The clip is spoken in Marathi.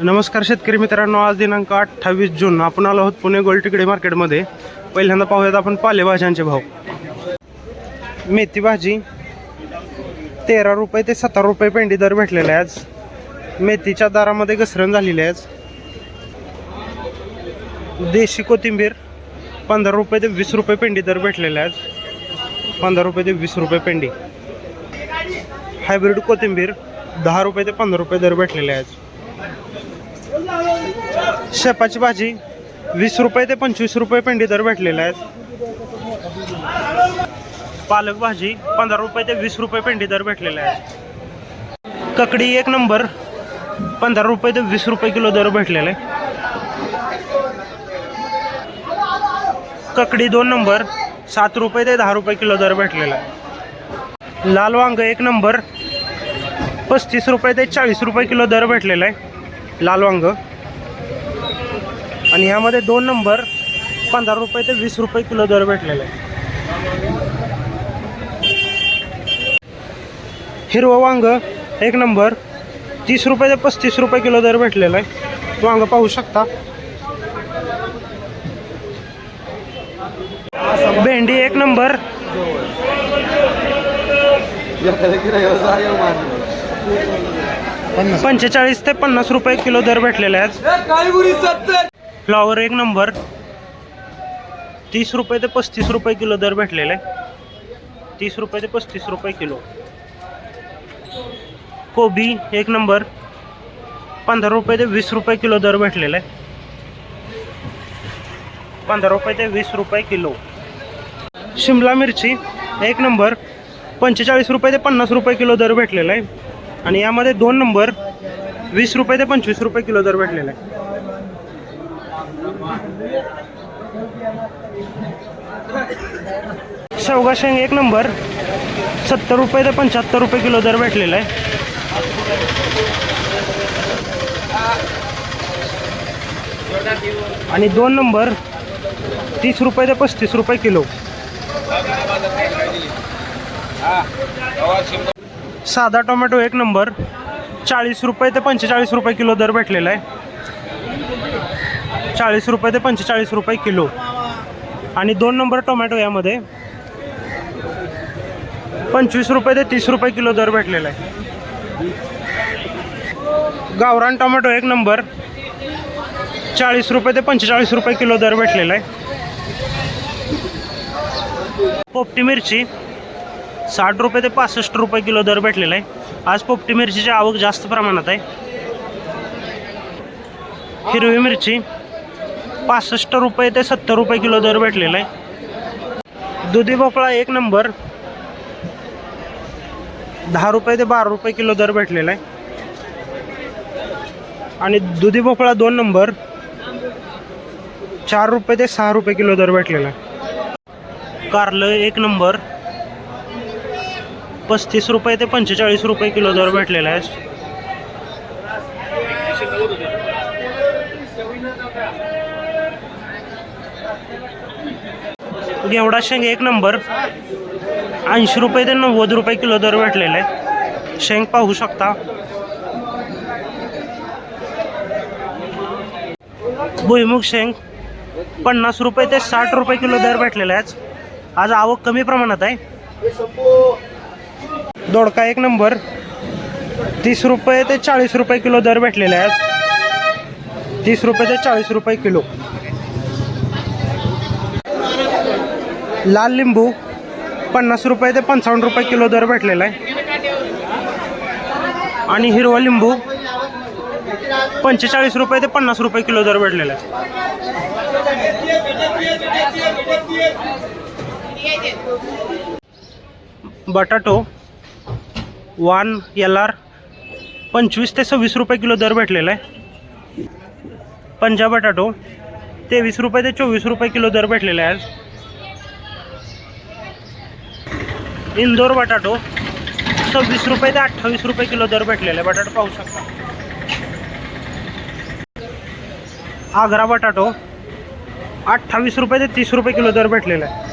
नमस्कार शेतकरी मित्रांनो आज दिनांक अठ्ठावीस जून. आपण आलो आहोत पुणे गोल्ड मार्केटमध्ये. पहिल्यांदा पाहूयात आपण पालेभाज्यांचे भाव. मेथी भाजी तेरा रुपये ते सतरा रुपये पेंडी दर भेटलेला आहे आज. मेथीच्या दरामध्ये घसरण झालेली आहे आज. देशी कोथिंबीर पंधरा रुपये ते वीस रुपये पेंडी दर भेटलेला आहे आज. पंधरा रुपये ते वीस रुपये पेंडी. हायब्रिड कोथिंबीर दहा रुपये ते पंधरा रुपये दर भेटलेले आहे आज. शेपाची भाजी वीस रुपये ते पंचवीस रुपये पेंडी दर भेटलेला आहे पालक भाजी पंधरा रुपये ते वीस रुपये पेंडी दर भेटलेला आहे ककडी एक नंबर पंधरा रुपये ते वीस रुपये किलो दर भेटलेला. आहे ककडी दोन नंबर सात रुपये ते दहा रुपये किलो दर भेटलेला आहे लाल वांग एक नंबर पस्तीस रुपये ते चाळीस रुपये किलो दर भेटलेला आहे. लाल वांग. आणि ह्यामध्ये दोन नंबर पंधरा रुपये ते वीस रुपये किलो दर भेटलेला आहे. हिरवं वांग एक नंबर. तीस रुपये ते पस्तीस रुपये किलो दर भेटलेला आहे. वांग पाहू शकता. भेंडी एक नंबर. पंचेचाळीस ते पन्नास रुपये किलो दर भेटलेला आहे फ्लॉवर एक नंबर. तीस रुपये ते पस्तीस रुपये किलो दर भेटलेला. आहे तीस रुपये ते पस्तीस रुपये किलो. कोबी एक नंबर. पंधरा रुपये ते वीस रुपये किलो दर भेटलेला. आहे पंधरा रुपये ते वीस रुपये किलो. शिमला मिरची एक नंबर. पंचेचाळीस रुपये ते पन्नास रुपये किलो दर भेटलेला. आहे आणि यामध्ये दोन नंबर वीस रुपये ते पंचवीस रुपये किलो दर भेटलेला आहे. शेवगा शेंग एक नंबर सत्तर रुपये ते पंच्याहत्तर रुपये किलो दर भेटलेला आहे. आणि दोन नंबर तीस रुपये ते पस्तीस रुपये किलो. साधा टोमॅटो एक नंबर. चाळीस रुपये ते पंचेचाळीस रुपये किलो दर भेटलेला आहे. चाळीस रुपये ते पंचेचाळीस रुपये किलो. आणि दोन नंबर टोमॅटो यामध्ये पंचवीस रुपये ते तीस रुपये किलो दर भेटलेला आहे. गावरान टोमॅटो एक नंबर. चाळीस रुपये ते पंचेचाळीस रुपये किलो दर भेटलेला आहे. पोपटी मिरची साठ रुपये ते पासष्ट रुपये किलो दर भेटलेला आहे. आज पोपटी मिरचीची आवक जास्त प्रमाणात आहे. हिरवी मिरची पासष्ट रुपये ते सत्तर रुपये किलो दर भेटलेला आहे. दुधी भोपळा एक नंबर. दहा रुपये ते बारा रुपये किलो दर भेटलेला आहे. आणि दुधी भोपळा दोन नंबर. चार रुपये ते सहा रुपये किलो दर भेटलेला आहे. कारलं एक नंबर. पस्तीस रुपये ते पंचेचाळीस रुपये किलो दर भेटलेला आहे. घेवडा शेंग एक नंबर. ऐंशी रुपये ते नव्वद रुपये किलो दर भेटलेला आहे शेंग पाहू शकता. भुईमुग शेंग पन्नास रुपये ते साठ रुपये किलो दर भेटलेला आहे आज आवक कमी प्रमाणात आहे. दोडका एक नंबर. तीस रुपये ते चाळीस रुपये किलो दर भेटलेले आहे तीस रुपये ते चाळीस रुपये किलो. लाल लिंबू पन्नास रुपये ते पंचावन्न रुपये किलो दर भेटलेला आहे. आणि हिरवा लिंबू पंचेचाळीस रुपये ते पन्नास रुपये किलो दर भेटलेला आहे. बटाटो वान एल आर पंचवीस ते सव्वीस रुपये किलो दर भेटलेला आहे. पंजाब बटाटो तेवीस रुपये ते चोवीस रुपये किलो दर भेटलेला आहे आज. इंदोर बटाटो सव्वीस रुपये ते अठ्ठावीस रुपये किलो दर भेटलेला आहे. बटाटो पाहू शकता. आग्रा बटाटो अठ्ठावीस रुपये ते तीस रुपये किलो दर भेटलेला आहे.